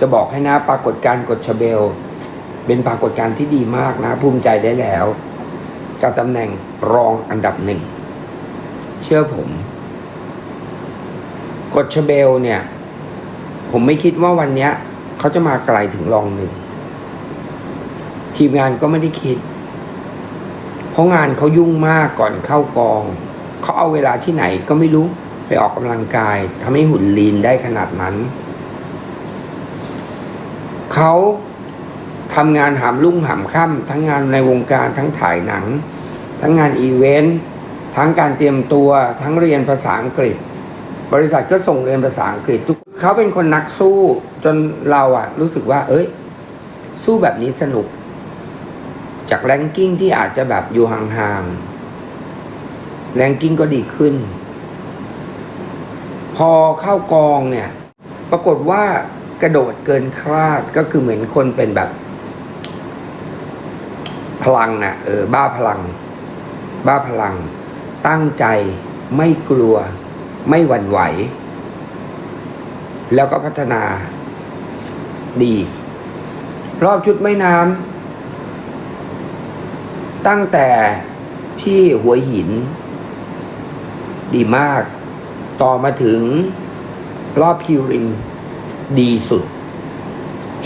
จะบอกให้นะปรากฏการณ์กดชเบล เป็นปรากฏการณ์ที่ดีมากนะ ภูมิใจได้แล้วกับตำแหน่งรองอันดับหนึ่ง เชื่อผม กดชเบลเนี่ย ผมไม่คิดว่าวันนี้เขาจะมาไกลถึงรองหนึ่ง ทีมงานก็ไม่ได้คิด เพราะงานเขายุ่งมากก่อนเข้ากอง เขาเอาเวลาที่ไหนก็ไม่รู้ไปออกกำลังกายทำให้หุ่นลีนได้ขนาดนั้น เขาทำงานหามรุ่งหามค่ำทั้งงานในวงการทั้งถ่ายหนัง ทั้งงานอีเวนต์ทั้งการเตรียมตัวทั้งเรียนภาษาอังกฤษ บริษัทก็ส่งเรียนภาษาอังกฤษทุกเขาเป็นคนนักสู้จนเราอะรู้สึกว่า เอ้ย สู้แบบนี้สนุก จากแรงกิ้งที่อาจจะแบบอยู่ห่างๆแรงกิ้งก็ดีขึ้น พอเข้ากองเนี่ย ปรากฏว่า กระโดดเกินคาดก็คือเหมือนคนเป็นแบบ พลังนะเออ บ้าพลัง บ้าพลัง ตั้งใจไม่กลัว ไม่หวั่นไหว แล้วก็พัฒนา ดี รอบชุดไม่น้ำตั้งแต่ที่หัวหิน ดีมาก ต่อมาถึงรอบพิวริม ดีสุด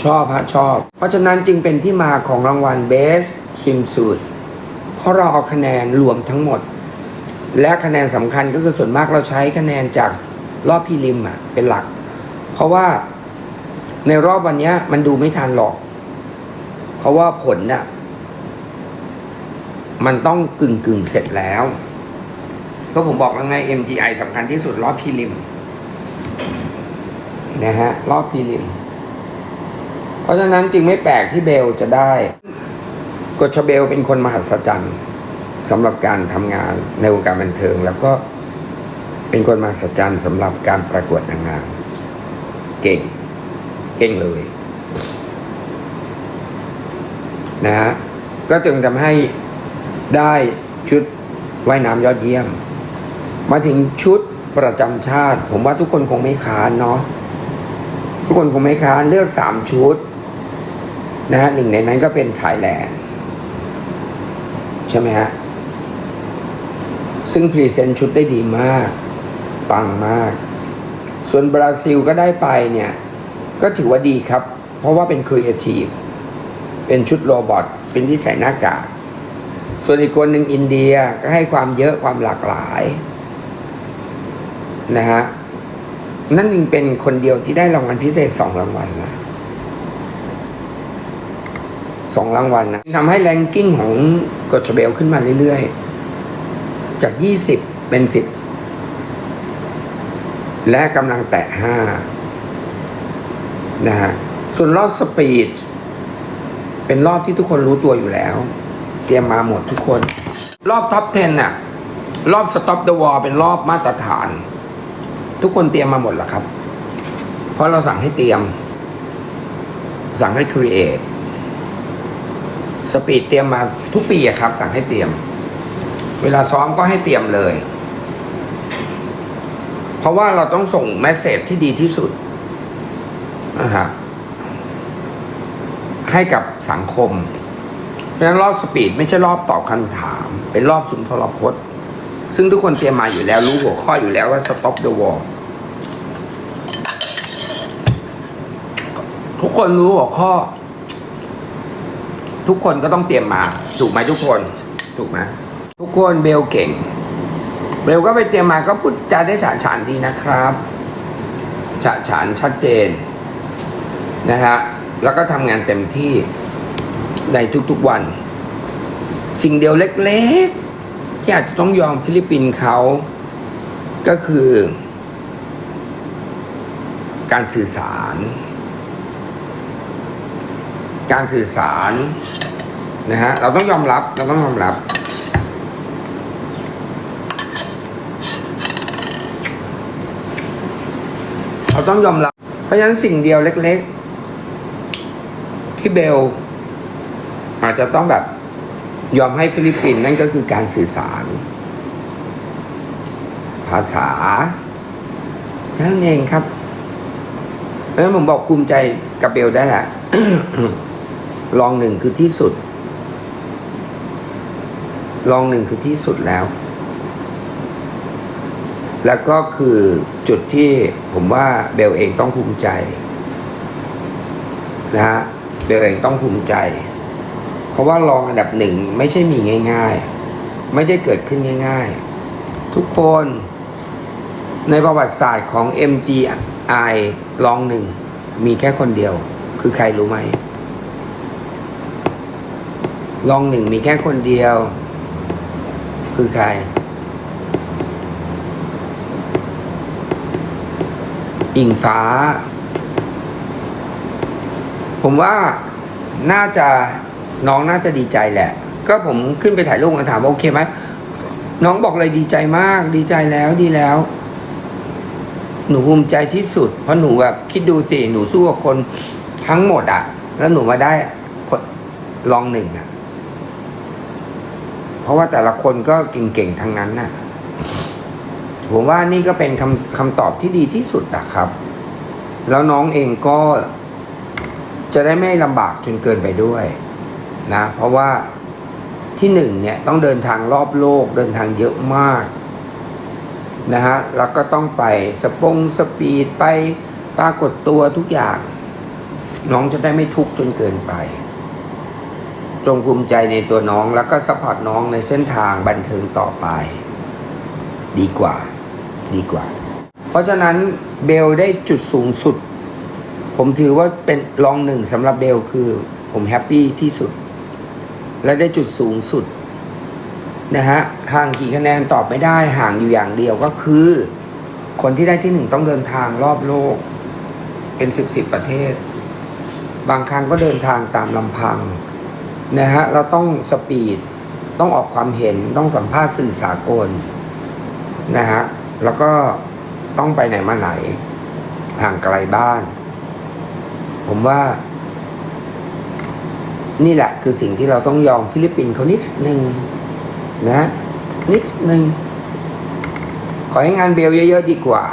ชอบฮะชอบ เพราะฉะนั้นจึงเป็นที่มาของรางวัล Best Swimsuit เพราะเราเอาคะแนนรวมทั้งหมด และคะแนนสำคัญก็คือส่วนมากเราใช้คะแนนจากรอบพิริมอะเป็นหลัก เพราะว่าในรอบวันนี้มันดูไม่ทันหรอก เพราะว่าผลน่ะมันต้องกึ่งกึ่งเสร็จแล้ว ก็ผมบอกแล้วไง MGI สำคัญที่สุดรอบพิริม นะฮะรอบพิริม เพราะฉะนั้นจึงไม่แปลกที่เบลจะได้กชเบลเป็นคนมหัศจรรย์สำหรับการทำงานในวงการบันเทิง แล้วก็เป็นคนมหัศจรรย์สำหรับการประกวดนางงามเก่ง เก่งเลยนะฮะก็จึงทำให้ได้ชุดว่ายน้ำยอดเยี่ยม มาถึงชุดประจำชาติ ผมว่าทุกคนคงไม่ค้านเนาะ ทุกคนคงไม่ค้านเลือกสามชุดนะฮะหนึ่งในนั้นก็เป็นไทยแลนด์ใช่ไหมฮะ ซึ่งพรีเซนต์ชุดได้ดีมาก ปังมาก ส่วนบราซิลก็ได้ไปเนี่ย ก็ถือว่าดีครับ เพราะว่าเป็นครีเอทีฟเป็นชุดโรบอทเป็นที่ใส่หน้ากาก ส่วนอีกคนหนึ่งอินเดียก็ให้ความเยอะความหลากหลายนะฮะ นั่นจึงเป็นคนเดียวที่ได้รางวัลพิเศษสองรางวัลนะสองรางวัลนะทำให้แรงกิ้งของกดชเบลขึ้นมาเรื่อยๆ จากยี่สิบเป็นสิบและกำลังแตะห้านะฮะส่วนรอบสปีด เป็นรอบที่ทุกคนรู้ตัวอยู่แล้ว เตรียมมาหมดทุกคน รอบท็อป 10 น่ะ รอบ Stop the War เป็นรอบมาตรฐาน ทุกคนเตรียมมาหมดแล้วครับ เพราะเราสั่งให้เตรียม สั่งให้ create สปีดเตรียมมาทุกปีครับ สั่งให้เตรียม เวลาซ้อมก็ให้เตรียมเลย เพราะว่าเราต้องส่งแมสเซจที่ดีที่สุดนะฮะให้กับสังคมเพราะฉะนั้นรอบสปีดไม่ใช่รอบตอบคำถาม เป็นรอบสุนทรพจน์ ซึ่งทุกคนเตรียมมาอยู่แล้วรู้หัวข้ออยู่แล้วว่า stop the war ทุกคนรู้หัวข้อ ทุกคนก็ต้องเตรียมมา ถูกไหมทุกคน ถูกไหมทุกคนเบลเก่ง เบลก็ไปเตรียมมาก็พูดจาได้ฉะฉานดีนะครับฉะฉานชัดเจนนะฮะแล้วก็ทำงานเต็มที่ในทุกๆวัน สิ่งเดียวเล็กๆ ที่อาจจะต้องยอมฟิลิปปินส์เขาก็คือ การสื่อสาร การสื่อสารนะฮะเราต้องยอมรับเราต้องยอมรับ เราต้องยอมรับ เพราะฉะนั้นสิ่งเดียวเล็ก ๆ ที่เบลอาจจะต้องแบบ ยอมให้ฟิลิปปินส์นั่นก็คือการสื่อสาร ภาษาแค่นั้นเองครับเพราะฉะนั้นผมบอกภูมิใจกับเบลได้แหละลองหนึ่งคือที่สุด ลองหนึ่งคือที่สุดแล้ว แล้วก็คือจุดที่ผมว่าเบลเองต้องภูมิใจนะฮะเบลเองต้องภูมิใจ เพราะว่าลองอันดับหนึ่งไม่ใช่มีง่าย ๆ ไม่ได้เกิดขึ้นง่าย ๆ ทุกคนในประวัติศาสตร์ของ MGI ลองหนึ่งมีแค่คนเดียว คือใครรู้ไหมลองหนึ่งมีแค่คนเดียว คือใคร อิงฟ้า ผมว่าน่าจะ น้องน่าจะดีใจแหละ ก็ผมขึ้นไปถ่ายรูปมาถามว่าโอเคไหมน้องบอกเลยดีใจมากดีใจแล้วดีแล้ว หนูภูมิใจที่สุด เพราะหนูแบบคิดดูสิหนูสู้กับคนทั้งหมดอะแล้วหนูมาได้คนลองหนึ่งอะเพราะว่าแต่ละคนก็เก่งๆทั้งนั้นน่ะผมว่านี่ก็เป็นคำคำตอบที่ดีที่สุดอะครับ แล้วน้องเองก็จะได้ไม่ลำบากจนเกินไปด้วย นะเพราะว่าที่หนึ่งเนี่ยต้องเดินทางรอบโลกเดินทางเยอะมากนะฮะแล้วก็ต้องไปสปงสปีดไปปรากฏตัวทุกอย่าง น้องจะได้ไม่ทุกข์จนเกินไป จงภูมิใจในตัวน้องแล้วก็สปอร์ตน้องในเส้นทางบันเทิงต่อไป ดีกว่า ดีกว่า เพราะฉะนั้นเบลได้จุดสูงสุด ผมถือว่าเป็นรองหนึ่งสำหรับเบลคือผมแฮปปี้ที่สุด และได้จุดสูงสุดนะฮะห่างกี่คะแนนตอบไม่ได้ห่างอยู่อย่างเดียวก็คือ คนที่ได้ที่หนึ่งต้องเดินทางรอบโลก เป็นสิบสิบประเทศ บางครั้งก็เดินทางตามลำพังนะฮะเราต้องสปีดต้องออกความเห็นต้องสัมภาษณ์สื่อสากลนะฮะแล้วก็ต้องไปไหนมาไหน ห่างไกลบ้าน ผมว่า นี่แหละคือสิ่งที่เราต้องยอมฟิลิปปินส์เขานิดหนึ่งนะนิดหนึ่งขอให้งานเบลเยอะๆดีกว่า